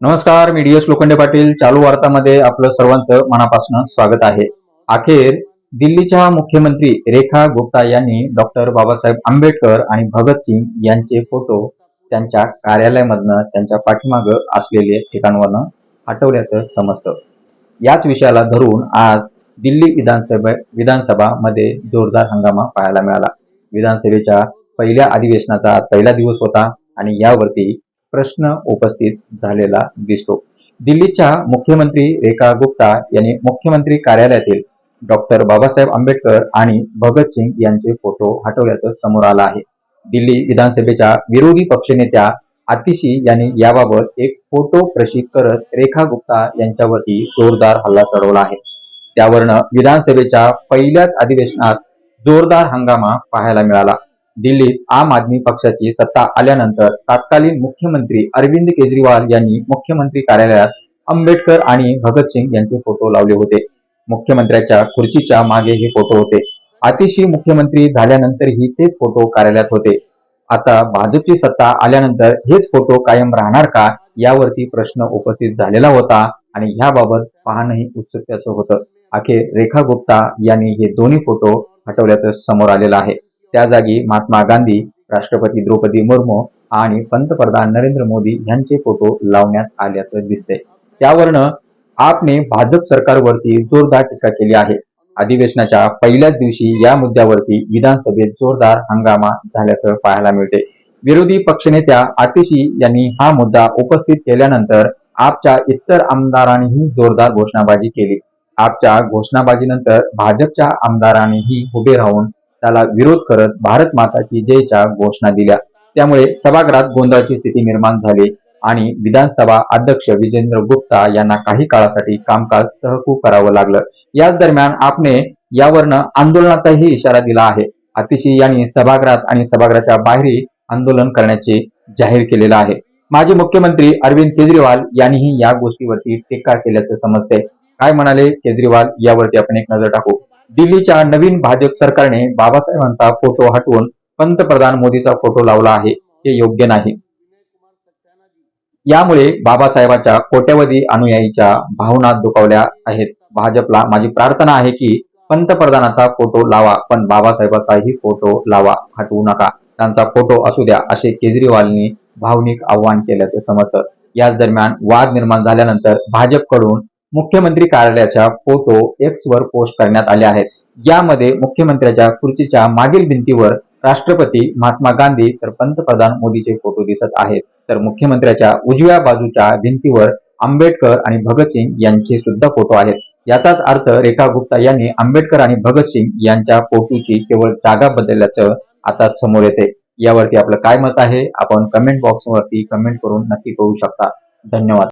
नमस्कार मी D S Lokhande Patil. चालू वार्तामध्ये आपलं सर्वांचं मनापासून स्वागत आहे. अखेर दिल्लीच्या मुख्यमंत्री रेखा गुप्ता यांनी डॉक्टर बाबासाहेब आंबेडकर आणि भगतसिंग यांचे फोटो त्यांच्या कार्यालयामधनं त्यांच्या पाठीमाग असलेले ठिकाणवरनं हटवल्याचं समजतं. याच विषयाला धरून आज दिल्ली विधानसभा विधानसभामध्ये जोरदार हंगामा पाहायला मिळाला. विधानसभेच्या पहिल्या अधिवेशनाचा आज पहिला दिवस होता आणि यावरती प्रश्न उपस्थित झालेला दिसतो. दिल्लीच्या मुख्यमंत्री रेखा गुप्ता यांनी मुख्यमंत्री कार्यालयातील डॉक्टर बाबासाहेब आंबेडकर आणि भगतसिंग यांचे फोटो हटवल्याचं समोर आलं आहे. दिल्ली विधानसभेच्या विरोधी पक्षनेत्या आतिशी यांनी याबाबत एक फोटो प्रसिद्ध करत रेखा गुप्ता यांच्यावरती जोरदार हल्ला चढवला आहे. त्यावरनं विधानसभेच्या पहिल्याच अधिवेशनात जोरदार हंगामा पाहायला मिळाला. दिल्लीत आम आदमी पक्षाची सत्ता आल्यानंतर तत्कालीन मुख्यमंत्री अरविंद केजरीवाल यांनी मुख्यमंत्री कार्यालयात आंबेडकर आणि भगतसिंग यांचे फोटो लावले होते. मुख्यमंत्र्याच्या खुर्चीच्या मागे हे फोटो होते. अतिशय मुख्यमंत्री झाल्यानंतरही तेच फोटो कार्यालयात होते. आता भाजपची सत्ता आल्यानंतर हेच फोटो कायम राहणार का यावरती प्रश्न उपस्थित झालेला होता आणि ह्याबाबत पाहणंही उत्सुकतेचं होतं. अखेर रेखा गुप्ता यांनी हे दोन्ही फोटो हटवल्याचं समोर आलेलं आहे. त्या जागी महात्मा गांधी राष्ट्रपती द्रौपदी मुर्मू आणि पंतप्रधान नरेंद्र मोदी यांचे फोटो लावण्यात आल्याचं दिसतंय. त्यावरनं आपने भाजप सरकारवरती जोरदार टीका केली आहे. अधिवेशनाच्या पहिल्याच दिवशी या मुद्द्यावरती विधानसभेत जोरदार हंगामा झाल्याचं पाहायला मिळते. विरोधी पक्षनेत्या आतिशी यांनी हा मुद्दा उपस्थित केल्यानंतर आपच्या इतर आमदारांनीही जोरदार घोषणाबाजी केली. आपच्या घोषणाबाजीनंतर भाजपच्या आमदारांनीही उभे राहून त्याला विरोध करत भारत माता की जयच्या घोषणा दिल्या. त्यामुळे सभागृहात गोंधळाची स्थिती निर्माण झाली आणि विधानसभा अध्यक्ष विजेंद्र गुप्ता यांना काही काळासाठी कामकाज तहकूब करावं लागलं. याच दरम्यान आपने यावरनं आंदोलनाचाही इशारा दिला आहे. अतिशी यांनी सभागृहात आणि सभागृहाच्या बाहेरही आंदोलन करण्याचे जाहीर केलेलं आहे. माजी मुख्यमंत्री अरविंद केजरीवाल यांनीही या गोष्टीवरती टीका केल्याचं समजते काय म्हणाले केजरीवाल? यावरती आपण एक नजर टाकू. दिल्लीच्या नवीन भाजप सरकारने बाबासाहेबांचा फोटो हटवून पंतप्रधान मोदीचा फोटो लावला आहे. हे योग्य नाही. यामुळे बाबासाहेबांच्या कोट्यवधी अनुयायीच्या भावना दुखावल्या आहेत. भाजपला माझी प्रार्थना आहे की पंतप्रधानाचा फोटो लावा पण बाबासाहेबांचाही फोटो लावा हटवू नका. त्यांचा फोटो असू द्या असे केजरीवालनी भावनिक आव्हान केल्याचे समजतं. याच दरम्यान वाद निर्माण झाल्यानंतर भाजपकडून मुख्यमंत्री कार्यालयाच्या फोटो एक्स वर पोस्ट करण्यात आले आहेत. यामध्ये मुख्यमंत्र्यांच्या खुर्चीच्या मागील भिंतीवर राष्ट्रपती महात्मा गांधी तर पंतप्रधान मोदीचे फोटो दिसत आहेत. तर मुख्यमंत्र्याच्या उजव्या बाजूच्या भिंतीवर आंबेडकर आणि भगतसिंग यांचे सुद्धा फोटो आहेत. याचाच अर्थ रेखा गुप्ता यांनी आंबेडकर आणि भगतसिंग यांच्या फोटोची केवळ जागा बदलल्याचं आता समोर येते. यावरती आपलं काय मत आहे? आपण कमेंट बॉक्सवरती कमेंट करून नक्की करू शकता. धन्यवाद.